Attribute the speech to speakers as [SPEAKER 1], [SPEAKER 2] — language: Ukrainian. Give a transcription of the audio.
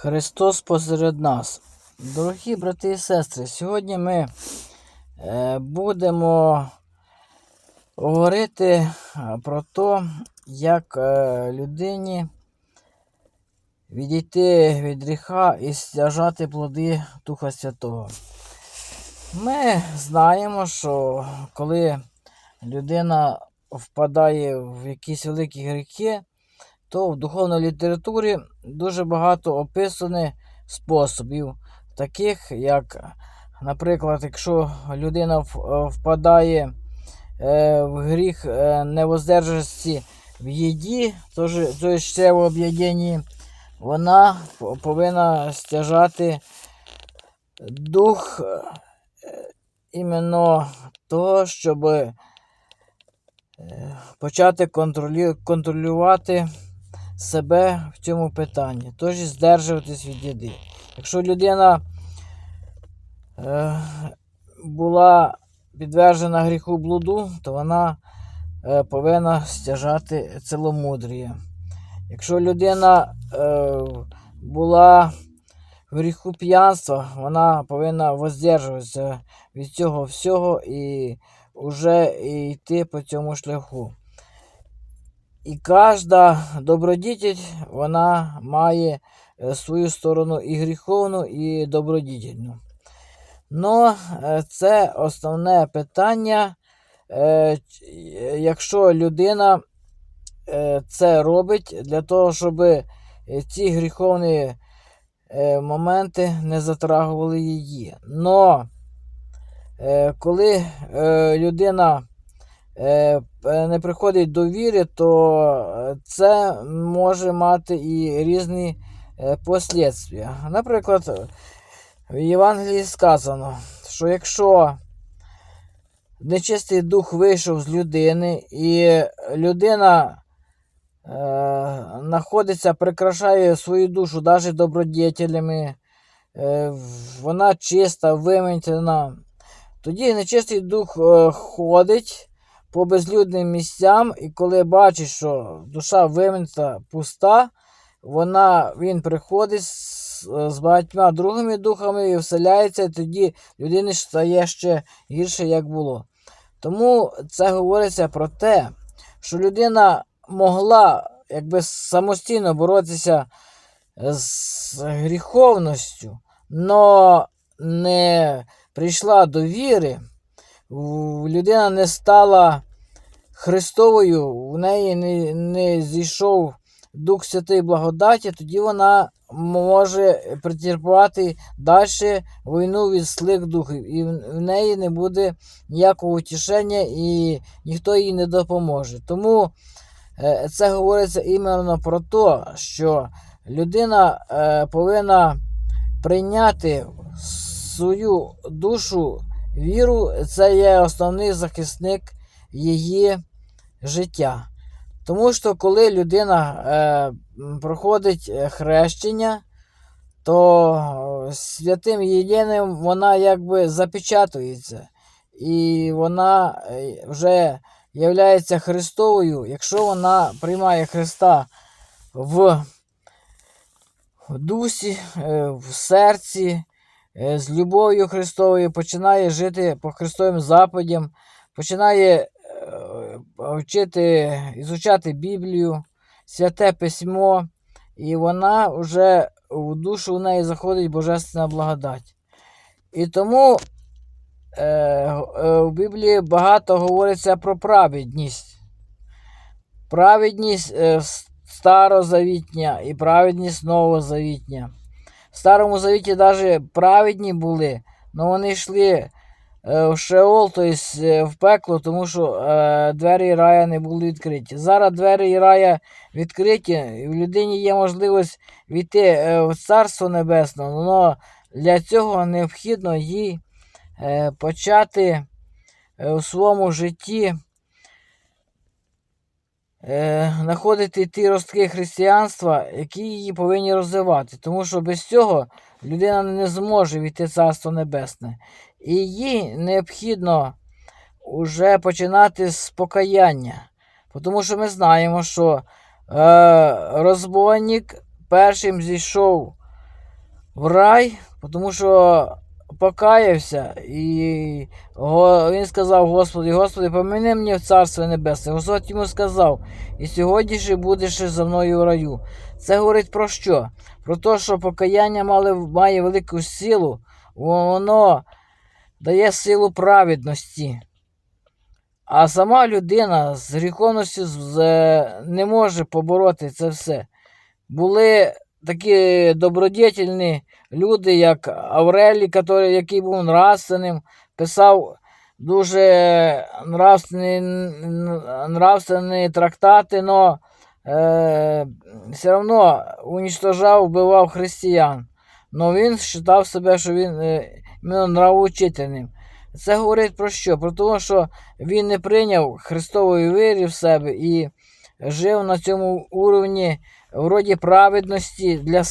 [SPEAKER 1] Христос посеред нас. Дорогі брати і сестри, сьогодні ми е, будемо говорити е, про те, як е, людині відійти від гріха і стяжати плоди Духа Святого. Ми знаємо, що коли людина впадає в якісь великі гріхи, то в духовній літературі дуже багато описано способів, таких як, наприклад, якщо людина впадає е, в гріх е, невоздержаності в їді, то це в об'єднанні, вона повинна стяжати дух е, іменно того, щоб е, почати контролю- контролювати себе в цьому питанні, тож здержуватись від їди. Якщо людина е, була підтверджена гріху блуду, то вона е, повинна стяжати ціломудрія. Якщо людина е, була в гріху п'янства, вона повинна воздержуватися від цього всього і вже йти по цьому шляху. І кожна добродітель, вона має е, свою сторону і гріховну, і добродітельну. Е, це основне питання, е, якщо людина це робить для того, щоб ці гріховні моменти не затрагували її. Но коли людина не приходить до віри, то е, це може мати і різні е. Наприклад, в Євангелії сказано, що якщо нечистий дух вийшов з людини, і людина е, знаходиться, прикрашає свою душу навіть добродетелями, е, вона чиста, вимітена, тоді нечистий дух е, ходить по безлюдним місцям, і коли бачить, що душа вимита пуста, вона, він приходить з, з багатьма другими духами і вселяється, і тоді людині стає ще гірше, як було. Тому це говориться про те, що людина могла якби самостійно боротися з гріховністю, але не прийшла до віри, людина не стала Христовою, в неї не, не зійшов Дух Святий благодаті, тоді вона може претерпувати далі війну від злих духів, і в в неї не буде ніякого утішення, і ніхто їй не допоможе. Тому е, це говориться іменно про те, що людина е, повинна прийняти свою душу віру, це є основний захисник її життя. Тому що коли людина е, проходить е, хрещення, то е, святим єдиним вона якби запечатується. І вона е, вже являється Христовою, якщо вона приймає Христа в дусі, в серці, з любов'ю Христовою, починає жити по Христовим заповідям, починає вчити, ізучати Біблію, святе письмо, і вона вже в душу у неї заходить Божественна благодать. І тому е, е, в Біблії багато говориться про праведність. Праведність е, старозавітня і праведність новозавітня. В Старому Завіті навіть праведні були, але вони йшли в Шеол, тобто е, в пекло, тому що е, двері рая не були відкриті. Зараз двері рая відкриті, і в людині є можливість війти е, в Царство Небесне, але для цього необхідно їй е, почати е, у своєму житті е, знаходити ті ростки християнства, які її повинні розвивати. Тому що без цього людина не зможе війти Царство Небесне. І їй необхідно вже починати з покаяння. Тому що ми знаємо, що е, розбойник першим зійшов в рай, тому що покаявся, і він сказав Господи, Господи, поміни мені в Царство Небесне. Господь йому сказав, і сьогодні ж будеш за мною в раю. Це говорить про що? Про те, що покаяння мали, має велику силу, воно дає силу праведності. А сама людина з гріховністю не може побороти це все. Були такі добродетельні люди, як Аврелій, який, був нравственним, писав дуже нравственні, нравственні трактати, але е, все одно уничтожав, вбивав християн. Но він вважав себе, що він е, нравоучительним. Це говорить про що? Про те, що він не прийняв Христової віри в себе і жив на цьому уровні вроді праведності для